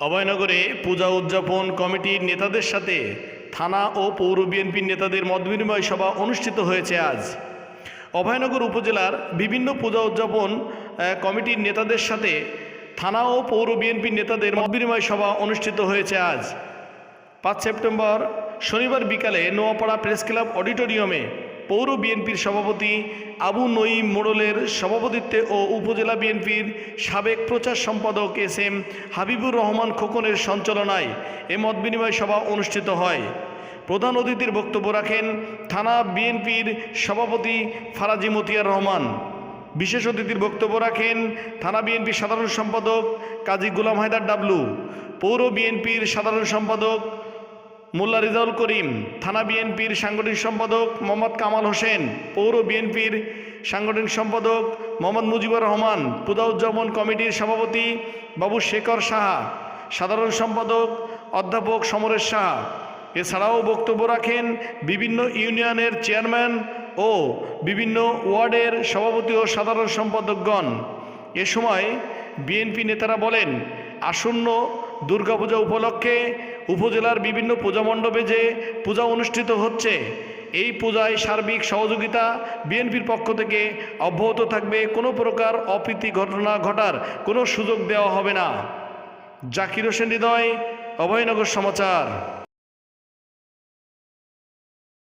অভয়নগরে পূজা উদযাপন কমিটির নেতাদের সাথে থানা ও পৌর বিএনপির নেতাদের মতবিনিময় সভা অনুষ্ঠিত হয়েছে আজ। অভয়নগর উপজেলার বিভিন্ন পূজা উদযাপন কমিটির নেতাদের সাথে থানা ও পৌর বিএনপির নেতাদের মতবিনিময় সভা অনুষ্ঠিত হয়েছে আজ। পাঁচ সেপ্টেম্বর শনিবার বিকালে নোয়াপাড়া প্রেস ক্লাব অডিটোরিয়ামে পৌর বিএনপির সভাপতি আবু নঈম মোড়লের সভাপতিত্বে ও উপজেলা বিএনপির সাবেক প্রচার সম্পাদক এস এম হাবিবুর রহমান খোকনের সঞ্চালনায় এ মতবিনিময় সভা অনুষ্ঠিত হয়। প্রধান অতিথির বক্তব্য রাখেন থানা বিএনপির সভাপতি ফারাজি মতিয়ার রহমান। বিশেষ অতিথির বক্তব্য রাখেন থানা বিএনপির সাধারণ সম্পাদক কাজী গুলাম হায়দার ডাবলু। পৌর বিএনপির সাধারণ সম্পাদক মোল্লা রিজাউল করিম, থানা বিএনপির সাংগঠনিক সম্পাদক মোহাম্মদ কামাল হোসেন, পৌর বিএনপির সাংগঠনিক সম্পাদক মোহাম্মদ মুজিবুর রহমান পূজা উদযাপন কমিটির সভাপতি বাবু শেখর সাহা, সাধারণ সম্পাদক অধ্যাপক সমরেশ সাহা। এছাড়াও বক্তব্য রাখেন বিভিন্ন ইউনিয়নের চেয়ারম্যান ও বিভিন্ন ওয়ার্ডের সভাপতি ও সাধারণ সম্পাদকগণ। এ সময় বিএনপি নেতারা বলেন, আসন্ন দুর্গাপূজা উপলক্ষে উপজেলার বিভিন্ন পূজা মণ্ডপে যে পূজা অনুষ্ঠিত হচ্ছে, এই পূজায় সার্বিক সহযোগিতা বিএনপির পক্ষ থেকে অব্যাহত থাকবে। কোনো প্রকার অপ্রীতি ঘটনা ঘটার কোনো সুযোগ দেওয়া হবে না। জাকির হোসেন হৃদয়, অভয়নগর সমাচার।